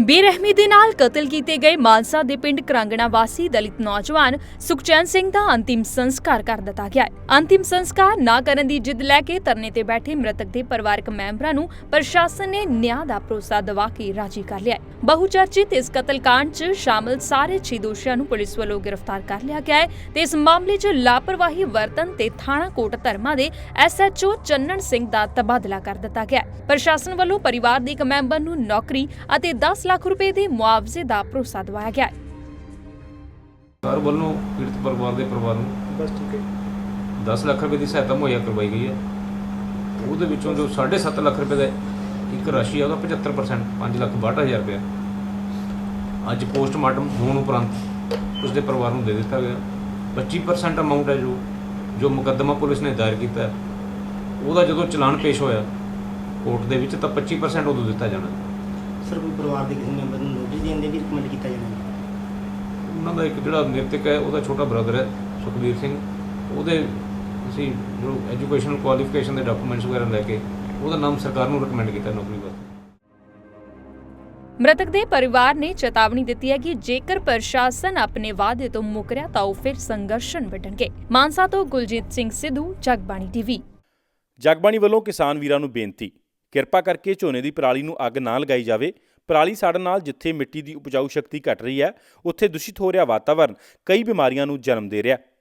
ਬੇਰਹਿਮੀ ਦੇ ਨਾਲ ਕਤਲ ਕੀਤੇ ਗਏ ਮਾਨਸਾ ਦੇ ਪਿੰਡ ਕਰਾਂਗਣਾ ਵਾਸੀ ਦਲਿਤ ਨੌਜਵਾਨ ਸੁਖਚੈਨ ਸਿੰਘ ਦਾ ਅੰਤਿਮ ਸੰਸਕਾਰ ਕਰ ਦਿੱਤਾ ਗਿਆ ਹੈ। ਅੰਤਿਮ ਸੰਸਕਾਰ ਨਾ ਕਰਨ ਦੀ ਜਿੱਦ ਲੈ ਕੇ ਧਰਨੇ ਤੇ ਬੈਠੇ ਮ੍ਰਿਤਕ ਦੇ ਪਰਿਵਾਰਕ ਮੈਂਬਰਾਂ ਨੂੰ ਪ੍ਰਸ਼ਾਸਨ ਨੇ ਨਿਆਂ ਦਾ ਭਰੋਸਾ ਦਿਵਾ ਕੇ ਰਾਜੀ ਕਰ ਲਿਆ ਹੈ। ਬਹੁਚਰਚਿਤ ਇਸ ਕਤਲकांड 'ਚ ਸ਼ਾਮਲ ਸਾਰੇ ਛੇ ਦੋਸ਼ੀਆਂ ਨੂੰ ਪੁਲਿਸ ਵੱਲੋਂ ਗ੍ਰਿਫਤਾਰ ਕਰ ਲਿਆ ਗਿਆ ਹੈ ਤੇ ਇਸ ਮਾਮਲੇ 'ਚ ਲਾਪਰਵਾਹੀ ਵਰਤਨ ਤੇ ਥਾਣਾ ਕੋਟ ਧਰਮਾ ਦੇ ਐਸਐਚਓ ਚੰਨਣ ਸਿੰਘ ਦਾ ਤਬਾਦਲਾ ਕਰ ਦਿੱਤਾ ਗਿਆ ਪ੍ਰਸ਼ਾਸਨ ਵੱਲੋਂ ਪਰਿਵਾਰ ਦੇ ਇੱਕ ਮੈਂਬਰ ਨੂੰ ਨੌਕਰੀ ਅਤੇ 10 ਲੱਖ ਰੁਪਏ ਦੇ ਮੁਆਵਜ਼ੇ ਦਾ ਭਰੋਸਾ ਦਿਵਾਇਆ ਗਿਆ ਹੈ ਸਰਕਾਰ ਵੱਲੋਂ ਪੀੜਤ ਪਰਿਵਾਰ ਦੇ ਪਰਿਵਾਰ ਨੂੰ ਬਸ ਠੀਕ ਹੈ 10 ਲੱਖ ਰੁਪਏ ਦੀ ਸਹਾਇਤਾ ਮੁਹੱਈਆ ਕਰਵਾਈ ਗਈ ਹੈ ਉਹਦੇ ਵਿੱਚੋਂ ਜੋ 7.5 ਲੱਖ ਰੁਪਏ ਦਾ ਇੱਕ ਰਾਸ਼ੀ ਹੈ ਉਹਦਾ 75% 5 ਲੱਖ 62000 ਰੁਪਏ ਅੱਜ ਪੋਸਟਮਾਰਟਮ ਹੋਣ ਉਪਰੰਤ ਉਸ ਦੇ ਪਰਿਵਾਰ ਨੂੰ ਦੇ ਦਿੱਤਾ ਗਿਆ 25% ਅਮਾਉਂਟ ਹੈ ਜੋ ਜੋ ਮੁਕੱਦਮਾ ਪੁਲਿਸ ਨੇ ਦਾਇਰ ਕੀਤਾ ਹੈ, ਉਹਦਾ ਜਦੋਂ ਚਲਾਨ ਪੇਸ਼ ਹੋਇਆ ਕੋਰਟ ਦੇ ਵਿੱਚ ਤਾਂ 25% ਉਦੋਂ ਦਿੱਤਾ ਜਾਣਾ ਸਰ ਕੋਈ ਪਰਿਵਾਰ ਦੇ ਕਿਸੇ ਮੈਂਬਰ ਨੂੰ ਨੋਟਿਸ ਦੇਣ ਦੇ ਵੀ ਰਿਕਮੈਂਡ ਕੀਤਾ ਜਾਣਾ ਹੈ। ਉਹਨਾਂ ਦਾ ਇੱਕ ਜਿਹੜਾ ਨਿਰਤਕ ਹੈ ਉਹਦਾ ਛੋਟਾ ਬ੍ਰਦਰ ਹੈ ਸੁਖਬੀਰ ਸਿੰਘ। ਉਹਦੇ ਅਸੀਂ ਜੋ ਐਜੂਕੇਸ਼ਨ ਕੁਆਲੀਫਿਕੇਸ਼ਨ ਦੇ ਡਾਕੂਮੈਂਟਸ ਵਗੈਰਾ ਲੈ ਕੇ ਉਹਦਾ ਨਾਮ ਸਰਕਾਰ ਨੂੰ ਰეკਮੈਂਡ ਕੀਤਾ ਨੌਕਰੀ ਵਾਸਤੇ। ਮ੍ਰਿਤਕ ਦੇ ਪਰਿਵਾਰ ਨੇ ਚੇਤਾਵਨੀ ਦਿੱਤੀ ਹੈ ਕਿ ਜੇਕਰ ਪ੍ਰਸ਼ਾਸਨ ਆਪਣੇ ਵਾਅਦੇ ਤੋਂ ਮੁਕਰਿਆ ਤਾਂ ਉਹ ਫਿਰ ਸੰਘਰਸ਼ਨ ਵਿੱਢਣਗੇ। ਮਾਨਸਾ ਤੋਂ ਗੁਲਜੀਤ ਸਿੰਘ ਸਿੱਧੂ ਜਗਬਾਣੀ ਟੀਵੀ। ਜਗਬਾਣੀ ਵੱਲੋਂ ਕਿਸਾਨ ਵੀਰਾਂ ਨੂੰ ਬੇਨਤੀ। ਕਿਰਪਾ ਕਰਕੇ ਝੋਨੇ ਦੀ ਪਰਾਲੀ ਨੂੰ ਅੱਗ ਨਾ ਲਗਾਈ ਜਾਵੇ। ਪਰਾਲੀ ਸਾੜਨ ਨਾਲ ਜਿੱਥੇ ਮਿੱਟੀ ਦੀ ਉਪਜਾਊ ਸ਼ਕਤੀ ਘਟ ਰਹੀ ਹੈ, ਉੱਥੇ ਦੂਸ਼ਿਤ ਹੋ ਰਿਹਾ ਵਾਤਾਵਰਣ ਕਈ ਬਿਮਾਰੀਆਂ ਨੂੰ ਜਨਮ ਦੇ ਰਿਹਾ। ਹੈ